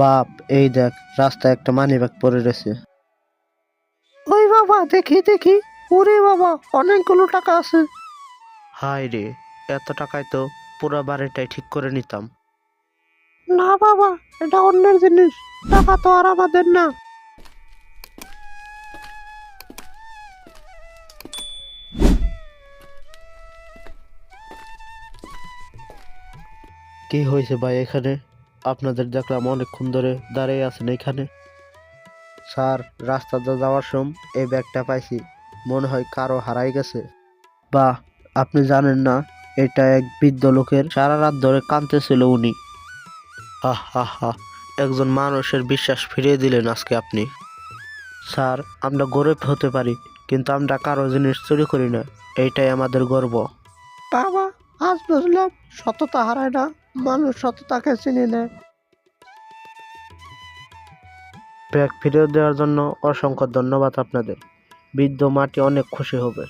বাপ এই দেখ রাস্তায় একটা মানি ব্যাগ পড়ে রয়েছে। ওই বাবা দেখি দেখি। ওরে বাবা অনেকগুলো টাকা আছে। হাই রে এত টাকায় তো পুরো বাড়িটাই ঠিক করে নিতাম। না বাবা এটা অন্যের জিনিস। টাকা তো আর আমাদের না। কি হয়েছে ভাই এখানে? আপনাদের দেখলাম অনেকক্ষণ ধরে দাঁড়িয়ে আছেন এখানে। স্যার রাস্তাতে যাওয়ার সময় এই ব্যাগটা পাইছি। মনে হয় কারও হারাই গেছে। বা আপনি জানেন না, এটা এক বৃদ্ধ লোকের সারা রাত ধরে কাঁদতেছিল উনি। হা হা হা একজন মানুষের বিশ্বাস ফিরিয়ে দিলেন আজকে আপনি। স্যার, আমরা গরিব হতে পারি, কিন্তু আমরা কারও জিনিস চুরি করি না এইটাই আমাদের গর্ব। বাবা আজ বুঝলাম সততা হারায় না, মানুষ সততাকে চিনে নেয়। ব্যাগ ফিরিয়ে দেওয়ার জন্য অসংখ্য ধন্যবাদ আপনাদের। বৃদ্ধ মাটি অনেক খুশি হবে।